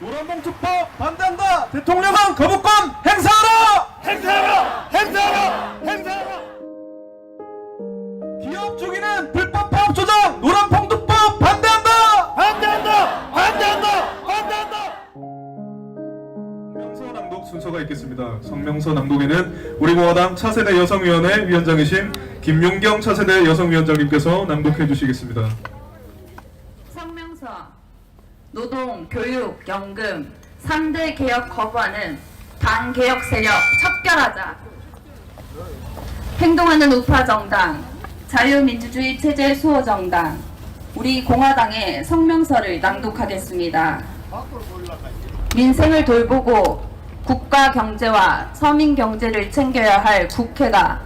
노란봉투법 반대한다. 대통령은 거부권 행사하라. 행사하라! 행사하라! 행사하라! 기업 주기는 불법 파업 조장. 노란봉투법 반대한다. 반대한다! 반대한다! 반대한다! 성명서 낭독 순서가 있겠습니다. 성명서 낭독에는 우리 공화당 차세대 여성위원회 위원장이신 김용경 차세대 여성위원장님께서 낭독해 주시겠습니다. 노동, 교육, 연금 3대 개혁 거부하는 반개혁 세력 척결하자 행동하는 우파 정당 자유민주주의 체제 수호 정당 우리 공화당의 성명서를 낭독하겠습니다. 민생을 돌보고 국가 경제와 서민 경제를 챙겨야 할 국회가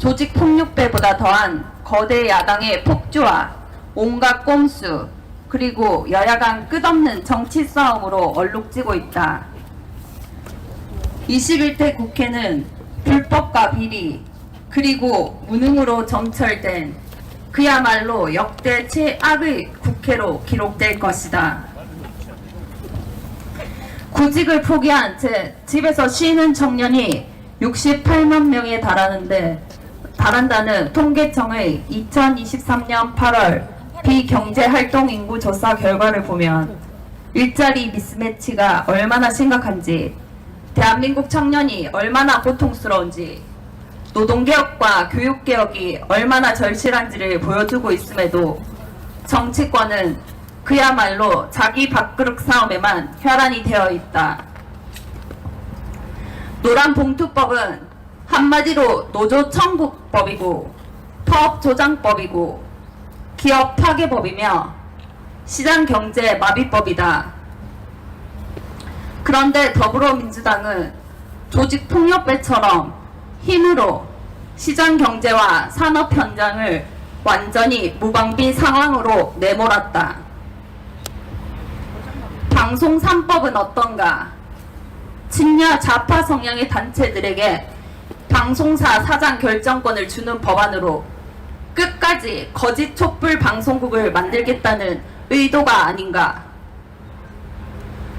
조직 폭력배보다 더한 거대 야당의 폭주와 온갖 꼼수 그리고 여야 간 끝없는 정치 싸움으로 얼룩지고 있다. 21대 국회는 불법과 비리 그리고 무능으로 점철된 그야말로 역대 최악의 국회로 기록될 것이다. 구직을 포기한 채 집에서 쉬는 청년이 68만 명에 달하는데 달한다는 통계청의 2023년 8월 비경제활동 인구 조사 결과를 보면 일자리 미스매치가 얼마나 심각한지 대한민국 청년이 얼마나 고통스러운지 노동개혁과 교육개혁이 얼마나 절실한지를 보여주고 있음에도 정치권은 그야말로 자기 밥그릇 싸움에만 혈안이 되어 있다. 노란 봉투법은 한마디로 노조 청구법이고 파업 조장법이고 기업 파괴법이며 시장 경제 마비법이다. 그런데 더불어민주당은 조직 폭력배처럼 힘으로 시장 경제와 산업 현장을 완전히 무방비 상황으로 내몰았다. 방송 3법은 어떤가? 친야 좌파 성향의 단체들에게 방송사 사장 결정권을 주는 법안으로 끝까지 거짓 촛불 방송국을 만들겠다는 의도가 아닌가?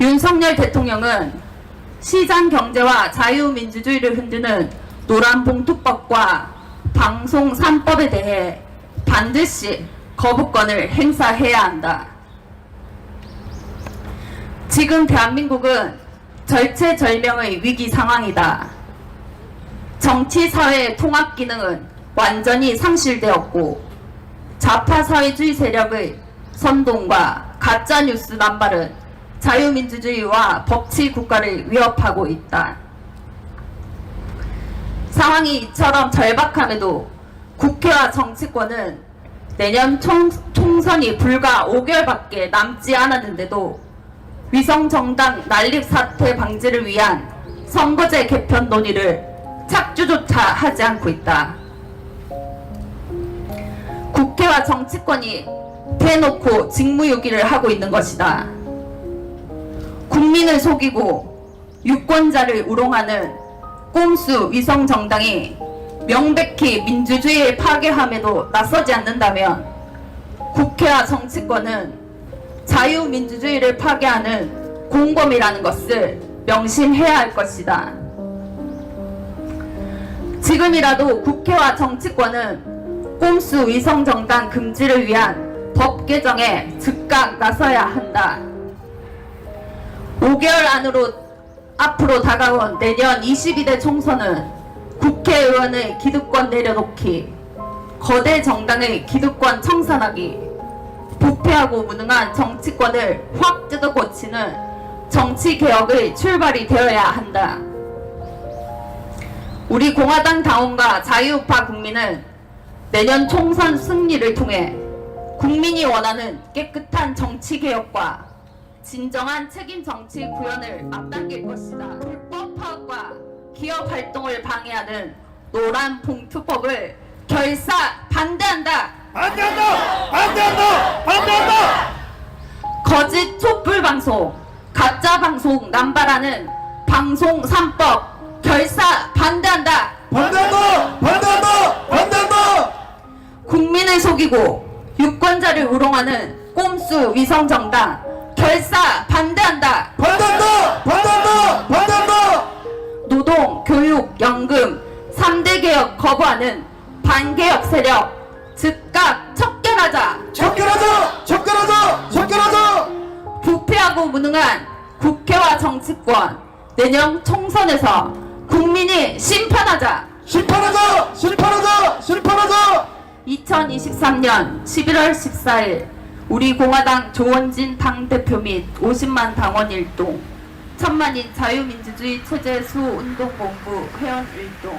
윤석열 대통령은 시장 경제와 자유민주주의를 흔드는 노란 봉투법과 방송 3법에 대해 반드시 거부권을 행사해야 한다. 지금 대한민국은 절체절명의 위기 상황이다. 정치 사회의 통합 기능은 완전히 상실되었고 좌파 사회주의 세력의 선동과 가짜 뉴스 남발은 자유민주주의와 법치 국가를 위협하고 있다. 상황이 이처럼 절박함에도 국회와 정치권은 내년 총, 총선이 불과 5개월밖에 남지 않았는데도 위성정당 난립 사태 방지를 위한 선거제 개편 논의를 착주조차 하지 않고 있다. 국회와 정치권이 대놓고 직무유기를 하고 있는 것이다. 국민을 속이고 유권자를 우롱하는 꼼수 위성 정당이 명백히 민주주의를 파괴함에도 나서지 않는다면 국회와 정치권은 자유민주주의를 파괴하는 공범이라는 것을 명심해야 할 것이다. 지금이라도 국회와 정치권은 꼼수 위성정당 금지를 위한 법 개정에 즉각 나서야 한다. 5개월 안으로 앞으로 다가온 내년 22대 총선은 국회의원의 기득권 내려놓기, 거대 정당의 기득권 청산하기, 부패하고 무능한 정치권을 확 뜯어 고치는 정치 개혁의 출발이 되어야 한다. 우리 공화당 당원과 자유우파 국민은 내년 총선 승리를 통해 국민이 원하는 깨끗한 정치 개혁과 진정한 책임 정치 구현을 앞당길 것이다. 불법 파업과 기업 활동을 방해하는 노란 봉투법을 결사 반대한다. 반대한다! 반대한다! 반대한다! 거짓 촛불 방송, 가짜 방송 남발하는 방송 3법 결사 속이고 유권자를 우롱하는 꼼수 위성 정당 결사 반대한다. 반대한다! 반대한다! 반대한다! 노동, 교육, 연금 3대 개혁 거부하는 반개혁 세력 즉각 척결하자. 척결하자! 척결하자! 척결하자! 부패하고 무능한 국회와 정치권 내년 총선에서 국민이 심판하자. 심판하자! 심판하자! 2023년 11월 14일 우리 공화당 조원진 당대표 및 50만 당원 일동 천만인 자유민주주의 체제 수운동본부 회원 일동